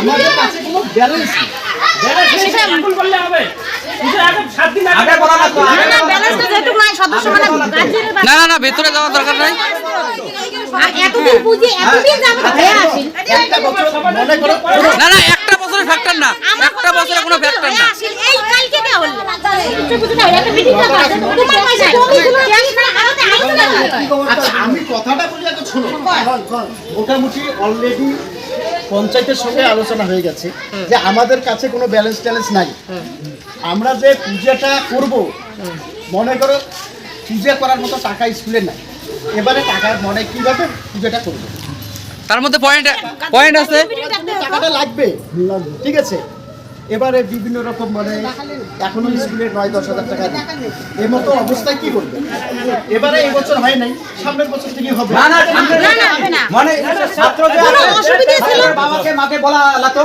আমাদের কাছে কোনো ব্যালেন্স নেই না না মানে না না না ভেতরে যাওয়ার দরকার নাই হয়ে মনে না না একটা ফ্যাক্টর না। একটা বছরে কোনো ফ্যাক্টর না। এই কালকে কে হলো আচ্ছা। আমি কথাটা বলি শোনো মোটামুটি অলরেডি পঞ্চায়েতের সঙ্গে আলোচনা হয়ে গেছে যে আমাদের কাছে কোনো ব্যালেন্স ট্যালেন্স নাই। আমরা যে পূজাটা করব মনে করো পূজা করার মতো টাকা স্কুলে নাই। এবারে টাকার মনে কীভাবে পূজাটা করব? তার মধ্যে পয়েন্ট পয়েন্ট আছে। টাকাটা লাগবে। ঠিক আছে? এবারে বিভিন্ন রকম মানে এখনও স্কুলে নয় দশ হাজার টাকা। এই মতো অবস্থায় কি করবে? এবারে এই বছর হয় নাই সামনের বছর থেকে হবে। না না মানে ছাত্র যে কোনো অসুবিধা ছিল? বাবাকে মাকে বলা লাতো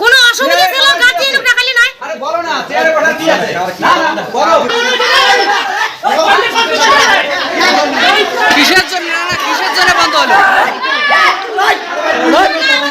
কোনো অসুবিধা ছিল? গার্জিয়ান টাকালি নাই? আরে বলো না চেয়ারে বসা কি আছে? না না বলো। কিসের জন্য? কিসের জন্য বন্ধ হলো? What?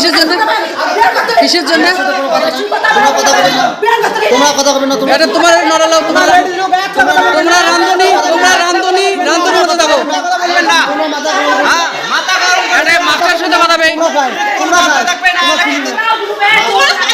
কিসের জন্য? কিসের জন্য? তোমরা কথা বলবে না তোমরা এটা তোমার নড়ালো তোমার তোমরা রান্ধনি তোমরা রান্ধনি রান্ধনি মতো থাকো হ্যাঁ। এটা মাস্টার সাথে থাকবে অবশ্যই